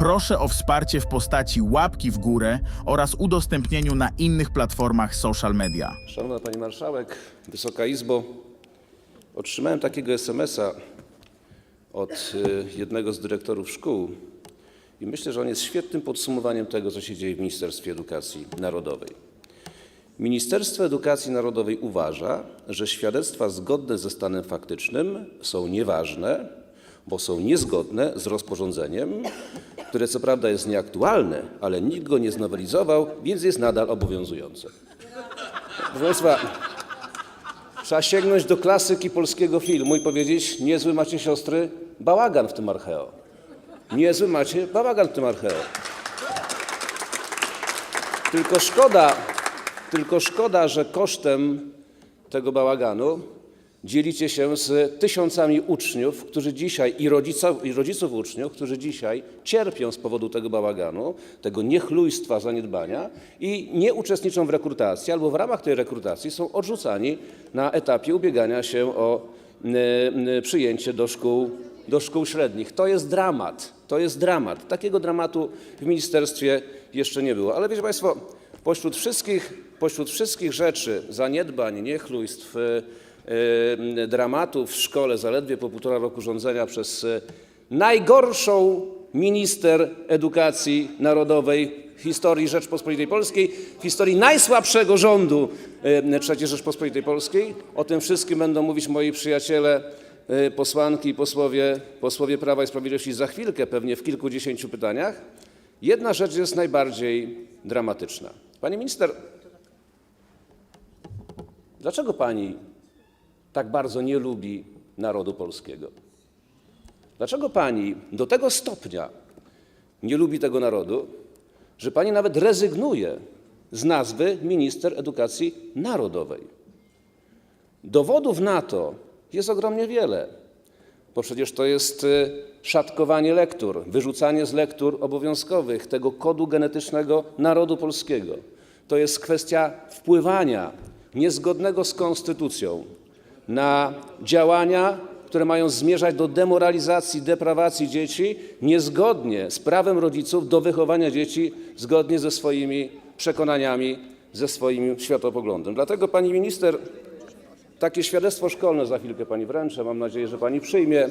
proszę o wsparcie w postaci łapki w górę oraz udostępnieniu na innych platformach social media. Szanowna Pani Marszałek, Wysoka Izbo, otrzymałem takiego SMS-a od y, jednego z dyrektorów szkół i myślę, że on jest świetnym podsumowaniem tego, co się dzieje w Ministerstwie Edukacji Narodowej. Ministerstwo Edukacji Narodowej uważa, że świadectwa zgodne ze stanem faktycznym są nieważne, bo są niezgodne z rozporządzeniem, które co prawda jest nieaktualne, ale nikt go nie znowelizował, więc jest nadal obowiązujące. Proszę Państwa, trzeba sięgnąć do klasyki polskiego filmu i powiedzieć, niezły macie siostry bałagan w tym archeo. Niezły macie bałagan w tym archeo. Tylko szkoda, tylko szkoda, że kosztem tego bałaganu dzielicie się z tysiącami uczniów, którzy dzisiaj i rodziców, i rodziców uczniów, którzy dzisiaj cierpią z powodu tego bałaganu, tego niechlujstwa, zaniedbania i nie uczestniczą w rekrutacji albo w ramach tej rekrutacji są odrzucani na etapie ubiegania się o y, y, przyjęcie do szkół, do szkół średnich. To jest dramat. To jest dramat. Takiego dramatu w ministerstwie jeszcze nie było. Ale wiecie Państwo, pośród wszystkich, pośród wszystkich rzeczy, zaniedbań, niechlujstw, y, dramatów w szkole, zaledwie po półtora roku rządzenia przez y, najgorszą minister edukacji narodowej w historii Rzeczpospolitej Polskiej, w historii najsłabszego rządu y, III Rzeczpospolitej Polskiej. O tym wszystkim będą mówić moi przyjaciele, posłanki i posłowie, posłowie Prawa i Sprawiedliwości za chwilkę, pewnie w kilkudziesięciu pytaniach. Jedna rzecz jest najbardziej dramatyczna. Pani minister, dlaczego pani tak bardzo nie lubi narodu polskiego? Dlaczego pani do tego stopnia nie lubi tego narodu, że pani nawet rezygnuje z nazwy minister edukacji narodowej? Dowodów na to jest ogromnie wiele, bo przecież to jest y, szatkowanie lektur, wyrzucanie z lektur obowiązkowych tego kodu genetycznego narodu polskiego. To jest kwestia wpływania niezgodnego z konstytucją na działania, które mają zmierzać do demoralizacji, deprawacji dzieci, niezgodnie z prawem rodziców do wychowania dzieci zgodnie ze swoimi przekonaniami, ze swoim światopoglądem. Dlatego pani minister, takie świadectwo szkolne za chwilkę pani wręczę, mam nadzieję, że pani przyjmie.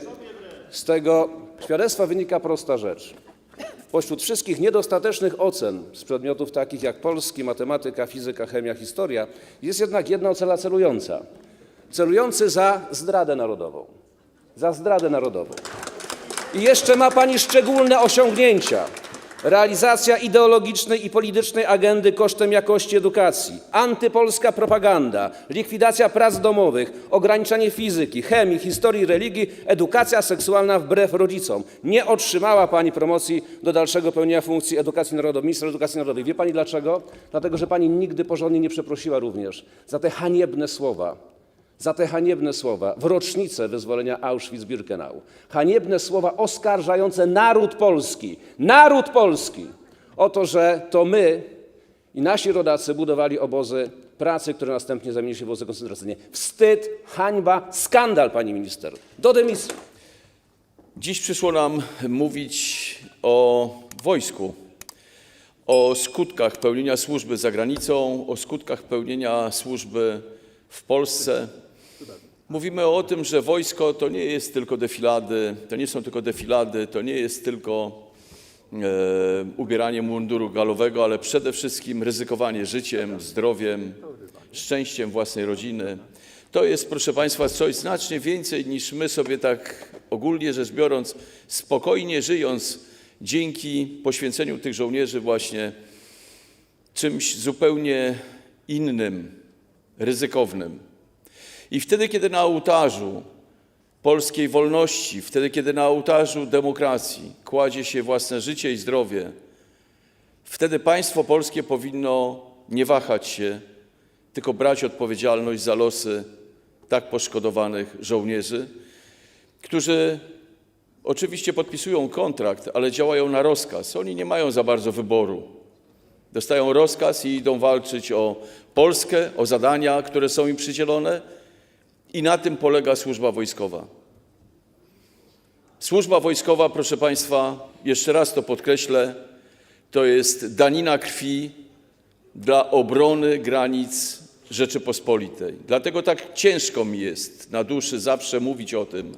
Z tego świadectwa wynika prosta rzecz. Pośród wszystkich niedostatecznych ocen z przedmiotów takich jak polski, matematyka, fizyka, chemia, historia jest jednak jedna ocena celująca. Celujący za zdradę narodową. Za zdradę narodową. I jeszcze ma pani szczególne osiągnięcia. Realizacja ideologicznej i politycznej agendy kosztem jakości edukacji, antypolska propaganda, likwidacja prac domowych, ograniczanie fizyki, chemii, historii, religii, edukacja seksualna wbrew rodzicom. Nie otrzymała pani promocji do dalszego pełnienia funkcji edukacji narodowej, ministra edukacji narodowej. Wie pani dlaczego? Dlatego, że pani nigdy porządnie nie przeprosiła również za te haniebne słowa, za te haniebne słowa w rocznicę wyzwolenia Auschwitz-Birkenau. Haniebne słowa oskarżające naród polski, naród polski o to, że to my i nasi rodacy budowali obozy pracy, które następnie zamienili się w obozy koncentracyjne. Wstyd, hańba, skandal, pani minister. Do dymisji. Dziś przyszło nam mówić o wojsku, o skutkach pełnienia służby za granicą, o skutkach pełnienia służby w Polsce. Mówimy o tym, że wojsko to nie jest tylko defilady, to nie są tylko defilady, to nie jest tylko e, ubieranie munduru galowego, ale przede wszystkim ryzykowanie życiem, zdrowiem, szczęściem własnej rodziny. To jest, proszę Państwa, coś znacznie więcej niż my sobie tak ogólnie rzecz biorąc, spokojnie żyjąc, dzięki poświęceniu tych żołnierzy właśnie czymś zupełnie innym, ryzykownym. I wtedy, kiedy na ołtarzu polskiej wolności, wtedy, kiedy na ołtarzu demokracji kładzie się własne życie i zdrowie, wtedy państwo polskie powinno nie wahać się, tylko brać odpowiedzialność za losy tak poszkodowanych żołnierzy, którzy oczywiście podpisują kontrakt, ale działają na rozkaz. Oni nie mają za bardzo wyboru. Dostają rozkaz i idą walczyć o Polskę, o zadania, które są im przydzielone, i na tym polega służba wojskowa. Służba wojskowa, proszę Państwa, jeszcze raz to podkreślę, to jest danina krwi dla obrony granic Rzeczypospolitej. Dlatego tak ciężko mi jest na duszy zawsze mówić o tym,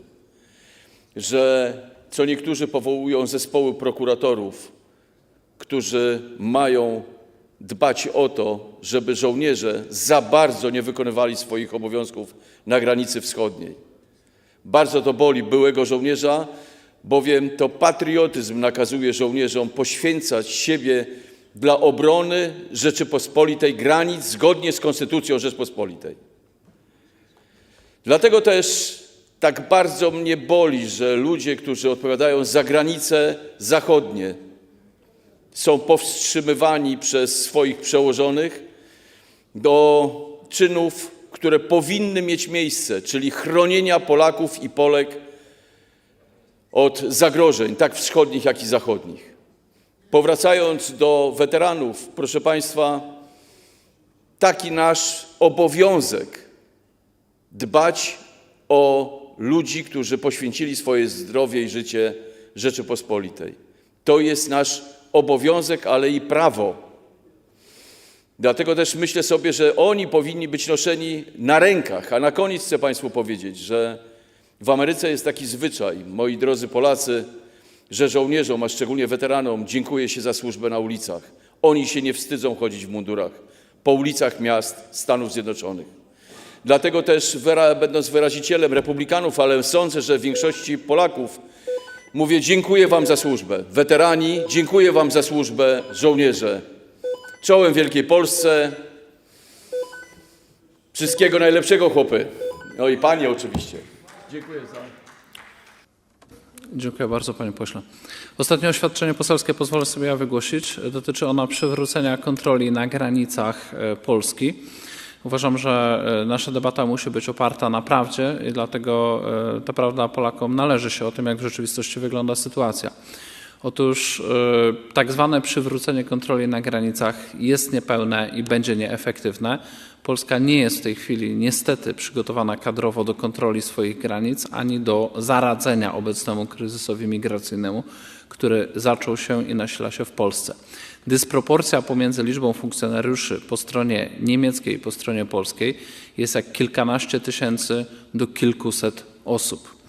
że co niektórzy powołują zespoły prokuratorów, którzy mają dbać o to, żeby żołnierze za bardzo nie wykonywali swoich obowiązków na granicy wschodniej. Bardzo to boli byłego żołnierza, bowiem to patriotyzm nakazuje żołnierzom poświęcać siebie dla obrony Rzeczypospolitej granic zgodnie z Konstytucją Rzeczpospolitej. Dlatego też tak bardzo mnie boli, że ludzie, którzy odpowiadają za granice zachodnie, są powstrzymywani przez swoich przełożonych do czynów, które powinny mieć miejsce, czyli chronienia Polaków i Polek od zagrożeń, tak wschodnich, jak i zachodnich. Powracając do weteranów, proszę Państwa, taki nasz obowiązek dbać o ludzi, którzy poświęcili swoje zdrowie i życie Rzeczypospolitej. To jest nasz obowiązek, ale i prawo. Dlatego też myślę sobie, że oni powinni być noszeni na rękach. A na koniec chcę Państwu powiedzieć, że w Ameryce jest taki zwyczaj, moi drodzy Polacy, że żołnierzom, a szczególnie weteranom, dziękuję się za służbę na ulicach. Oni się nie wstydzą chodzić w mundurach po ulicach miast Stanów Zjednoczonych. Dlatego też, będąc wyrazicielem republikanów, ale sądzę, że w większości Polaków, mówię dziękuję Wam za służbę. Weterani, dziękuję Wam za służbę, żołnierze. Czołem Wielkiej Polsce. Wszystkiego najlepszego, chłopy. No i panie oczywiście. Dziękuję za... Dziękuję bardzo, panie pośle. Ostatnie oświadczenie poselskie pozwolę sobie ja wygłosić. Dotyczy ono przywrócenia kontroli na granicach e, Polski. Uważam, że e, nasza debata musi być oparta na prawdzie i dlatego e, ta prawda Polakom należy się o tym, jak w rzeczywistości wygląda sytuacja. Otóż e, tak zwane przywrócenie kontroli na granicach jest niepełne i będzie nieefektywne. Polska nie jest w tej chwili niestety przygotowana kadrowo do kontroli swoich granic ani do zaradzenia obecnemu kryzysowi migracyjnemu, który zaczął się i nasila się w Polsce. Dysproporcja pomiędzy liczbą funkcjonariuszy po stronie niemieckiej i po stronie polskiej jest jak kilkanaście tysięcy do kilkuset osób.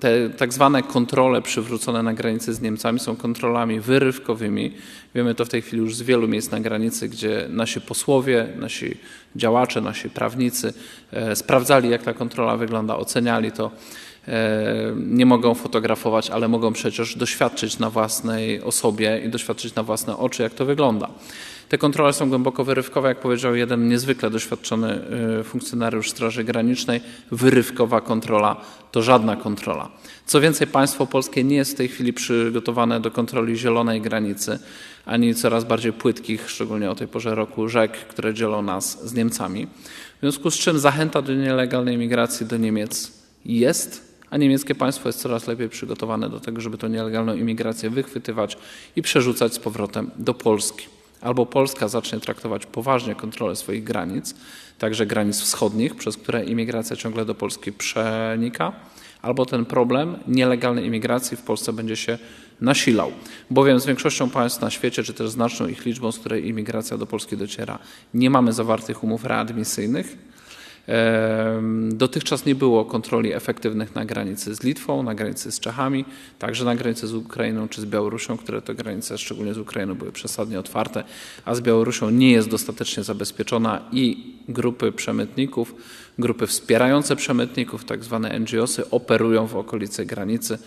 Te tak zwane kontrole przywrócone na granicy z Niemcami są kontrolami wyrywkowymi. Wiemy to w tej chwili już z wielu miejsc na granicy, gdzie nasi posłowie, nasi działacze, nasi prawnicy e, sprawdzali, jak ta kontrola wygląda, oceniali to. E, Nie mogą fotografować, ale mogą przecież doświadczyć na własnej osobie i doświadczyć na własne oczy, jak to wygląda. Te kontrole są głęboko wyrywkowe, jak powiedział jeden niezwykle doświadczony y, funkcjonariusz Straży Granicznej. Wyrywkowa kontrola to żadna kontrola. Co więcej, państwo polskie nie jest w tej chwili przygotowane do kontroli zielonej granicy, ani coraz bardziej płytkich, szczególnie o tej porze roku, rzek, które dzielą nas z Niemcami. W związku z czym zachęta do nielegalnej migracji do Niemiec jest, a niemieckie państwo jest coraz lepiej przygotowane do tego, żeby tę nielegalną imigrację wychwytywać i przerzucać z powrotem do Polski. Albo Polska zacznie traktować poważnie kontrolę swoich granic, także granic wschodnich, przez które imigracja ciągle do Polski przenika, albo ten problem nielegalnej imigracji w Polsce będzie się nasilał. Bowiem z większością państw na świecie, czy też znaczną ich liczbą, z której imigracja do Polski dociera, nie mamy zawartych umów readmisyjnych. Dotychczas nie było kontroli efektywnych na granicy z Litwą, na granicy z Czechami, także na granicy z Ukrainą czy z Białorusią, które to granice, szczególnie z Ukrainą, były przesadnie otwarte, a z Białorusią nie jest dostatecznie zabezpieczona i grupy przemytników, grupy wspierające przemytników, tak zwane NGOsy, operują w okolicy granicy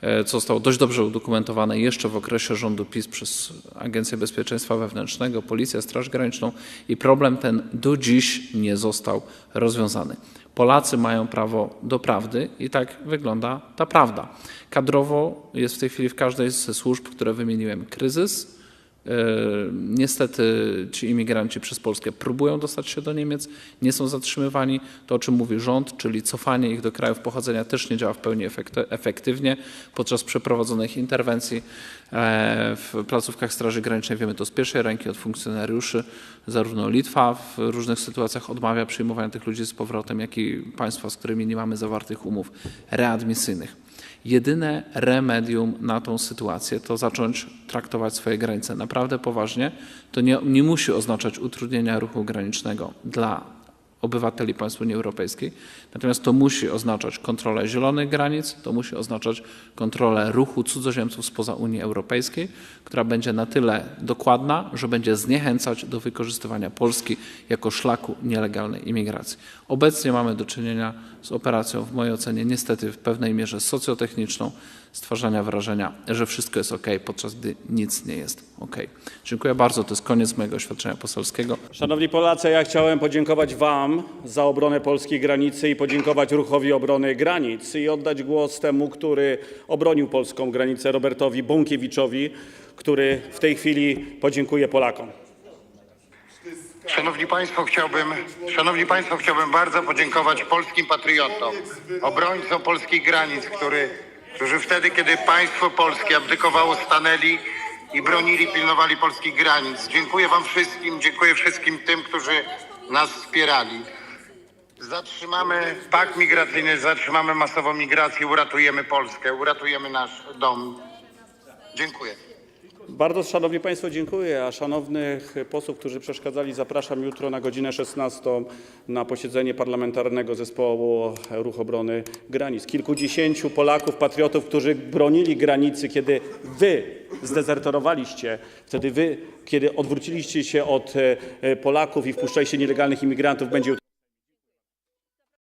co zostało dość dobrze udokumentowane jeszcze w okresie rządu PiS przez Agencję Bezpieczeństwa Wewnętrznego, Policję, Straż Graniczną i problem ten do dziś nie został rozwiązany. Polacy mają prawo do prawdy i tak wygląda ta prawda. Kadrowo jest w tej chwili w każdej z służb, które wymieniłem, kryzys. E, Niestety ci imigranci przez Polskę próbują dostać się do Niemiec, nie są zatrzymywani. To, o czym mówi rząd, czyli cofanie ich do krajów pochodzenia, też nie działa w pełni efekty- efektywnie. Podczas przeprowadzonych interwencji e, w placówkach Straży Granicznej wiemy to z pierwszej ręki od funkcjonariuszy. Zarówno Litwa w różnych sytuacjach odmawia przyjmowania tych ludzi z powrotem, jak i państwa, z którymi nie mamy zawartych umów readmisyjnych. Jedyne remedium na tą sytuację to zacząć traktować swoje granice naprawdę poważnie. To nie, nie musi oznaczać utrudnienia ruchu granicznego dla obywateli państw Unii Europejskiej. Natomiast to musi oznaczać kontrolę zielonych granic, to musi oznaczać kontrolę ruchu cudzoziemców spoza Unii Europejskiej, która będzie na tyle dokładna, że będzie zniechęcać do wykorzystywania Polski jako szlaku nielegalnej imigracji. Obecnie mamy do czynienia z operacją, w mojej ocenie, niestety w pewnej mierze socjotechniczną, stwarzania wrażenia, że wszystko jest ok, podczas gdy nic nie jest ok. Dziękuję bardzo. To jest koniec mojego oświadczenia poselskiego. Szanowni Polacy, ja chciałem podziękować Wam za obronę polskiej granicy i podziękować Ruchowi Obrony Granic i oddać głos temu, który obronił polską granicę, Robertowi Bąkiewiczowi, który w tej chwili podziękuje Polakom. Szanowni Państwo, chciałbym, Szanowni Państwo, chciałbym bardzo podziękować polskim patriotom, obrońcom polskich granic, który, którzy wtedy, kiedy państwo polskie abdykowało, stanęli i bronili, pilnowali polskich granic. Dziękuję Wam wszystkim, dziękuję wszystkim tym, którzy nas wspierali. Zatrzymamy pakt migracyjny, zatrzymamy masową migrację, uratujemy Polskę, uratujemy nasz dom. Dziękuję. Bardzo Szanowni Państwo dziękuję, a szanownych posłów, którzy przeszkadzali, zapraszam jutro na godzinę 16 na posiedzenie Parlamentarnego Zespołu Ruch Obrony Granic. Kilkudziesięciu Polaków, patriotów, którzy bronili granicy, kiedy wy zdezerterowaliście, wtedy wy, kiedy odwróciliście się od e, Polaków i wpuszczaliście nielegalnych imigrantów, będzie jutro.